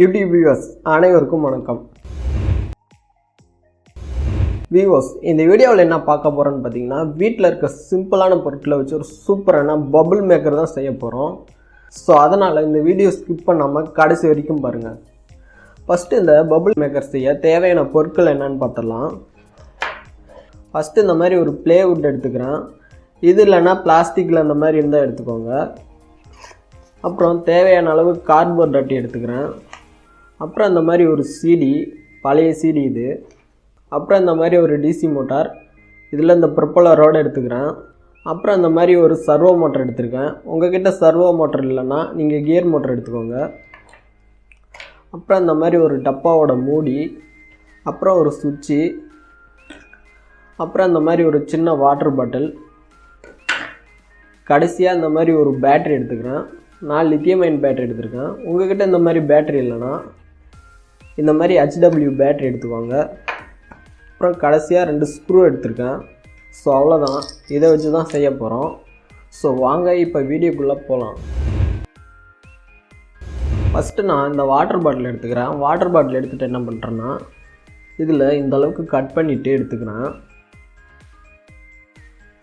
YouTube viewers அனைவருக்கும் வணக்கம். Viewers இந்த வீடியோவில் என்ன பார்க்க போகிறோன்னு பார்த்தீங்கன்னா வீட்டில் இருக்க சிம்பிளான பொருட்களை வச்சு ஒரு சூப்பரான பபுள் மேக்கர் தான் செய்ய போகிறோம் ஸோ அதனால் இந்த வீடியோ ஸ்கிப் பண்ணாமல் கடைசி வரைக்கும் பாருங்கள் ஃபஸ்ட்டு இந்த பபுள் மேக்கர் செய்ய தேவையான பொருட்கள் என்னன்னு பார்த்துடலாம். ஃபஸ்ட்டு இந்த மாதிரி ஒரு ப்ளேவுட் எடுத்துக்கிறேன். இது இல்லைன்னா பிளாஸ்டிக்கில் இந்த மாதிரி இருந்தால் எடுத்துக்கோங்க. அப்புறம் தேவையான அளவு கார்ட்போர்ட் அட்டி எடுத்துக்கிறேன். அப்புறம் இந்த மாதிரி ஒரு சிடி பழைய சிடி இது. அப்புறம் இந்த மாதிரி ஒரு டிசி மோட்டார். இதில் இந்த ப்ரொப்பலரோடு எடுத்துக்கிறேன். அப்புறம் இந்த மாதிரி ஒரு சர்வோ மோட்டர் எடுத்திருக்கேன். உங்ககிட்ட சர்வோ மோட்டர் இல்லைன்னா நீங்கள் கியர் மோட்டர் எடுத்துக்கோங்க. அப்புறம் இந்த மாதிரி ஒரு டப்பாவோட மூடி. அப்புறம் ஒரு சுவிட்சு. அப்புறம் இந்த மாதிரி ஒரு சின்ன வாட்டர் பாட்டில் கடைசியாக இந்த மாதிரி ஒரு பேட்டரி எடுத்துக்கிறேன். நான் லித்தியம் அயன் பேட்டரி எடுத்திருக்கேன். உங்ககிட்ட இந்த மாதிரி பேட்டரி இல்லைன்னா இந்த மாதிரி ஹெச்டபிள்யூ பேட்ரி எடுத்துக்கோங்க. அப்புறம் கடைசியாக ரெண்டு ஸ்க்ரூ எடுத்திருக்கேன். ஸோ அவ்வளோதான் இதை வச்சு தான் செய்ய போகிறோம் ஸோ வாங்க இப்போ வீடியோக்குள்ளே போகலாம் ஃபஸ்ட்டு நான் இந்த வாட்டர் பாட்டில் எடுத்துக்கிறேன். வாட்டர் பாட்டில் எடுத்துகிட்டு என்ன பண்ணுறேன்னா இதில் இந்த அளவுக்கு கட் பண்ணிவிட்டு எடுத்துக்கிறேன்.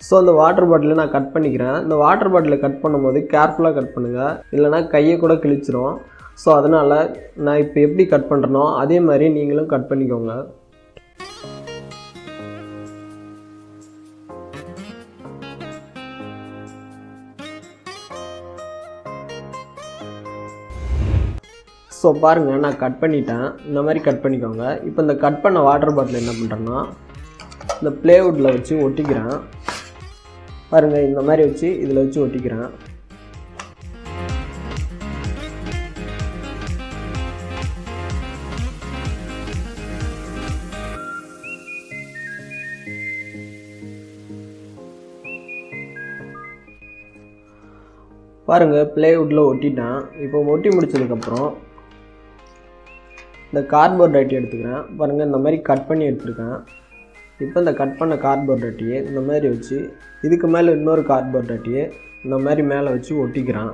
ஸோ அந்த வாட்டர் பாட்டிலை நான் கட் பண்ணிக்கிறேன். இந்த வாட்டர் பாட்டிலை கட் பண்ணும்போது கேர்ஃபுல்லாக கட் பண்ணுங்கள் இல்லைனா கையை கூட கிழிச்சிரும். ஸோ அதனால் நான் இப்போ எப்படி கட் பண்ணுறனோ அதே மாதிரி நீங்களும் கட் பண்ணிக்கோங்க. ஸோ பாருங்கள் நான் கட் பண்ணிட்டேன். இந்த மாதிரி கட் பண்ணிக்கோங்க. இப்போ இந்த கட் பண்ண வாட்டர் பாட்டில் என்ன பண்ணுறேன்னா இந்த ப்ளேவுட்டில் வச்சு ஒட்டிக்கிறேன். பாருங்கள் இந்த மாதிரி வச்சு இதில் வச்சு ஒட்டிக்கிறேன். பாருங்கள் ப்ளேவுட்டில் ஒட்டிட்டேன் இப்போ ஒட்டி முடிச்சதுக்கப்புறம் இந்த கார்ட்போர்ட் அட்டி எடுத்துக்கிறேன். பாருங்கள் இந்த மாதிரி கட் பண்ணி எடுத்துருக்கேன். இப்போ இந்த கட் பண்ண கார்ட்போர்ட் அட்டியை இந்த மாதிரி வச்சு இதுக்கு மேலே இன்னொரு கார்ட்போர்ட் அட்டியை இந்த மாதிரி மேலே வச்சு ஒட்டிக்கிறான்.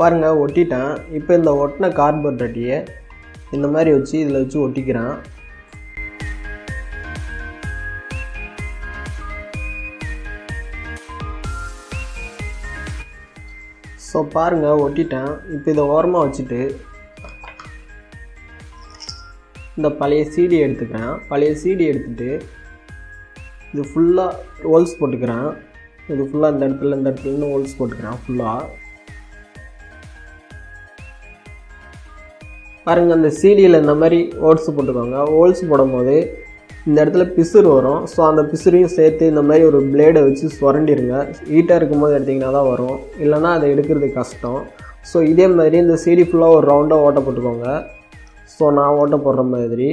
பாருங்கள் ஒட்டிட்டேன். இப்போ இந்த ஒட்டின கார்ட்போர்ட் அட்டியை இந்த மாதிரி வச்சு இதில் வச்சு ஒட்டிக்கிறேன். ஸோ பாருங்கள் ஒட்டிட்டேன். இப்போ இதை ஓரமாக வச்சுட்டு இந்த பழைய சீடி எடுத்துக்கிறேன். பழைய சீடி எடுத்துகிட்டு இது ஃபுல்லாக ஹோல்ஸ் போட்டுக்கிறேன். இது ஃபுல்லாக இந்த இடத்துல இந்த இடத்துலன்னு ஹோல்ஸ் போட்டுக்கிறேன் ஃபுல்லாக பாருங்கள் அந்த சீடியில் இந்த மாதிரி ஓட்ஸ் போட்டுக்கோங்க. ஓட்ஸ் போடும்போது இந்த இடத்துல பிசுறு வரும். ஸோ அந்த பிசுறையும் சேர்த்து இந்த மாதிரி ஒரு பிளேடை வச்சு சுரண்டிடுங்க ஹீட்டாக இருக்கும்போது எடுத்திங்கன்னா தான் வரும். இல்லைனா அதை எடுக்கிறது கஷ்டம். ஸோ இதே மாதிரி இந்த சீடி ஃபுல்லாக ஒரு ரவுண்டாக ஓட்ட போட்டுக்கோங்க. ஸோ நான் ஓட்ட போடுற மாதிரி.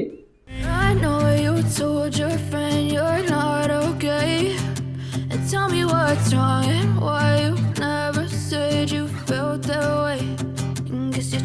Tell me what's wrong and why you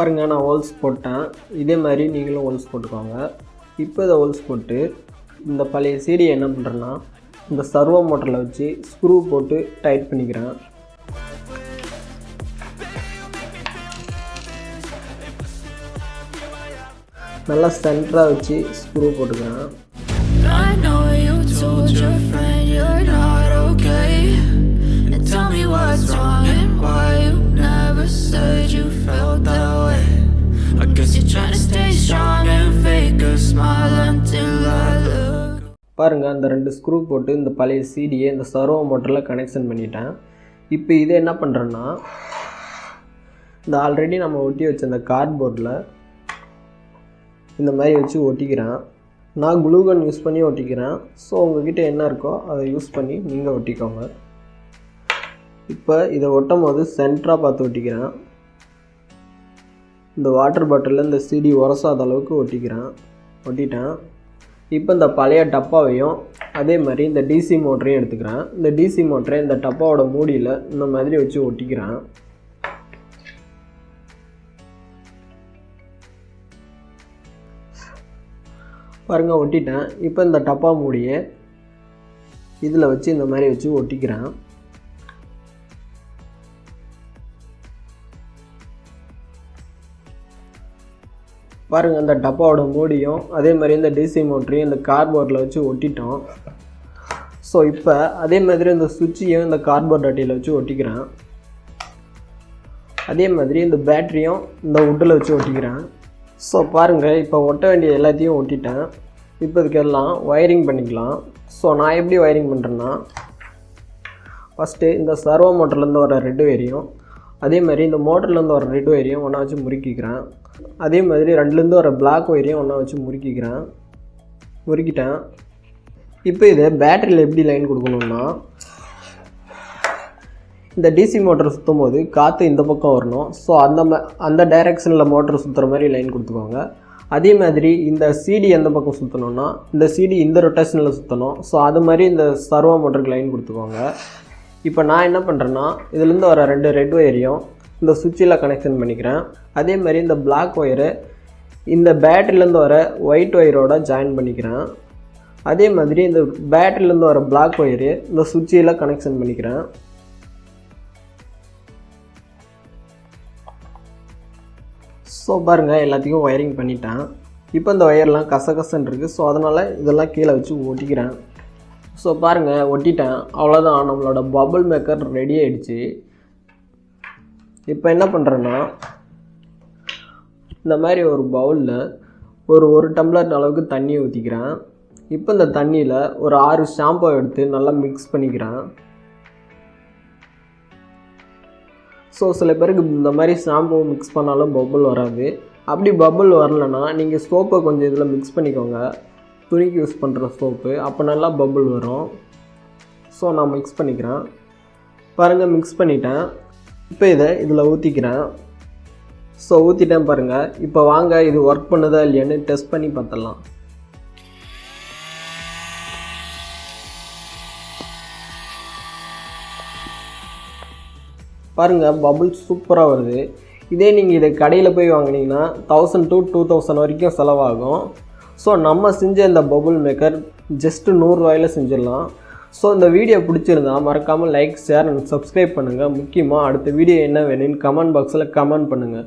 பாருங்கள் நான் ஹோல்ஸ் போட்டேன். இதே மாதிரி நீங்களும் ஹோல்ஸ் போட்டுக்கோங்க. இப்போ இதை ஹோல்ஸ் போட்டு இந்த பழைய சீடியை என்ன பண்ணுறேன்னா இந்த சர்வோ மோட்டரில் வச்சு ஸ்க்ரூ போட்டு டைட் பண்ணிக்கிறேன். நல்லா சென்டராக வச்சு ஸ்க்ரூ போட்டுக்கிறேன். I know you told your friend you're not okay. பாருங்கள் அந்த ரெண்டு ஸ்க்ரூ போட்டு இந்த பழைய சிடியை இந்த சர்வோ மோட்டரில் கனெக்ஷன் பண்ணிட்டேன். இப்போ இதை என்ன பண்ணுறேன்னா இந்த ஆல்ரெடி நம்ம ஒட்டி வச்ச இந்த கார்ட்போர்டில் இந்த மாதிரி வச்சு ஒட்டிக்கிறேன். நான் குளூகன் யூஸ் பண்ணி ஒட்டிக்கிறேன். ஸோ உங்ககிட்ட என்ன இருக்கோ அதை யூஸ் பண்ணி நீங்கள் ஒட்டிக்கோங்க. இப்போ இதை ஒட்டும் போது சென்டராக பார்த்து ஒட்டிக்கிறேன். இந்த வாட்டர் பாட்டிலில் இந்த சிடி உரசாத அளவுக்கு ஒட்டிக்கிறேன். ஒட்டிட்டேன். இப்போ இந்த பழைய டப்பாவையும் அதே மாதிரி இந்த டிசி மோட்டரையும் எடுத்துக்கிறேன். இந்த டிசி மோட்டரை இந்த டப்பாவோட மூடியில் இந்த மாதிரி வச்சு ஒட்டிக்கிறேன். பாருங்க ஒட்டிட்டேன். இப்போ இந்த டப்பா மூடியை இதில் வச்சு இந்த மாதிரி வச்சு ஒட்டிக்கிறேன். பாருங்கள் இந்த டப்பாவோட மூடியும் அதே மாதிரி இந்த டிசி மோட்டரையும் இந்த கார்போர்டில் வச்சு ஒட்டிட்டோம். ஸோ இப்போ அதே மாதிரி இந்த சுவிட்சையும் இந்த கார்போர்ட் அட்டையில் வச்சு ஒட்டிக்கிறேன். அதே மாதிரி இந்த பேட்டரியும் இந்த உட்டில் வச்சு ஒட்டிக்கிறேன். ஸோ பாருங்கள் இப்போ ஒட்ட வேண்டிய எல்லாத்தையும் ஒட்டிட்டேன். இப்போ இதுக்கெல்லாம் ஒயரிங் பண்ணிக்கலாம். ஸோ நான் எப்படி ஒயரிங் பண்ணுறேன்னா ஃபஸ்ட்டு இந்த சர்வோ மோட்டர்லேருந்து வர ரெட் வேரியும் அதே மாதிரி இந்த மோட்டர்லேருந்து வர ரெட் வேரியும் ஒன்றா வச்சு முறுக்கிக்கிறேன். அதே மாதிரி ரெண்டுலேருந்து வர பிளாக் ஒயரையும் ஒன்றா வச்சு முறுக்கிக்கிறேன். முறுக்கிட்டேன். இப்போ இதை பேட்டரியில் எப்படி லைன் கொடுக்கணும்னா இந்த டிசி மோட்டர் சுற்றும் போது காற்று இந்த பக்கம் வரணும். ஸோ அந்த ம அந்த டைரெக்ஷனில் மோட்டர் சுற்றுற மாதிரி லைன் கொடுத்துக்கோங்க. அதே மாதிரி இந்த சிடி எந்த பக்கம் சுற்றணும்னா இந்த சிடி இந்த ரொட்டேஷனில் சுற்றணும் ஸோ அது மாதிரி இந்த சர்வோ மோட்டருக்கு லைன் கொடுத்துக்கோங்க. இப்போ நான் என்ன பண்ணுறேன்னா இதுலேருந்து வர ரெண்டு ரெட் ஒயரையும் இந்த சுவிட்சில் கனெக்ஷன் பண்ணிக்கிறேன். அதே மாதிரி இந்த பிளாக் ஒயரு இந்த பேட்டரியிலேருந்து வர ஒயிட் ஒயரோட ஜாயின் பண்ணிக்கிறேன். அதே மாதிரி இந்த பேட்டரியிலேருந்து வர பிளாக் ஒயரு இந்த சுவிட்சில் கனெக்ஷன் பண்ணிக்கிறேன். ஸோ பாருங்கள் எல்லாத்தையும் ஒயரிங் பண்ணிட்டேன். இப்போ இந்த ஒயர்லாம் கசகசன்னு இருக்குது ஸோ அதனால் இதெல்லாம் கீழே வச்சு ஒட்டிக்கிறேன். ஸோ பாருங்கள் ஒட்டிட்டேன். அவ்வளோதான் நம்மளோட பபுள் மேக்கர் ரெடி ஆகிடுச்சு இப்போ என்ன பண்ணுறேன்னா இந்த மாதிரி ஒரு பவுலில் ஒரு ஒரு டம்ளர் அளவுக்கு தண்ணி ஊற்றிக்கிறேன் இப்போ இந்த தண்ணியில் ஒரு ஆறு ஷாம்பு எடுத்து நல்லா மிக்ஸ் பண்ணிக்கிறேன். ஸோ சில பேருக்கு இந்த மாதிரி ஷாம்பு மிக்ஸ் பண்ணாலும் பபுள் வராது. அப்படி பபுள் வரலன்னா நீங்கள் சோப்பை கொஞ்சம் இதில் மிக்ஸ் பண்ணிக்கோங்க. துணிக்கு யூஸ் பண்ணுற சோப்பு அப்போ நல்லா பபுள் வரும். ஸோ நான் மிக்ஸ் பண்ணிக்கிறேன். பாருங்கள் மிக்ஸ் பண்ணிட்டேன். இப்போ இதை இதில் ஊற்றிக்கிறேன் ஸோ ஊற்றிட்டேன் பாருங்கள் இப்போ வாங்க இது ஒர்க் பண்ணுதா இல்லையான்னு டெஸ்ட் பண்ணி பார்த்துடலாம். பாருங்கள் பபுள் சூப்பராக வருது. இதே நீங்கள் இதை கடையில் போய் வாங்கினீங்கன்னா தௌசண்ட் டு டூ தௌசண்ட் வரைக்கும் செலவாகும். ஸோ நம்ம செஞ்ச இந்த பபுள் மேக்கர் ஜஸ்ட்டு நூறுரூவாயில் செஞ்சிடலாம். ஸோ இந்த வீடியோ பிடிச்சிருந்தா மறக்காமல் லைக் ஷேர் அண்ட் சப்ஸ்கிரைப் பண்ணுங்கள் முக்கியமாக அடுத்த வீடியோ என்ன வேணும்னு கமெண்ட் பாக்ஸில் கமெண்ட் பண்ணுங்கள்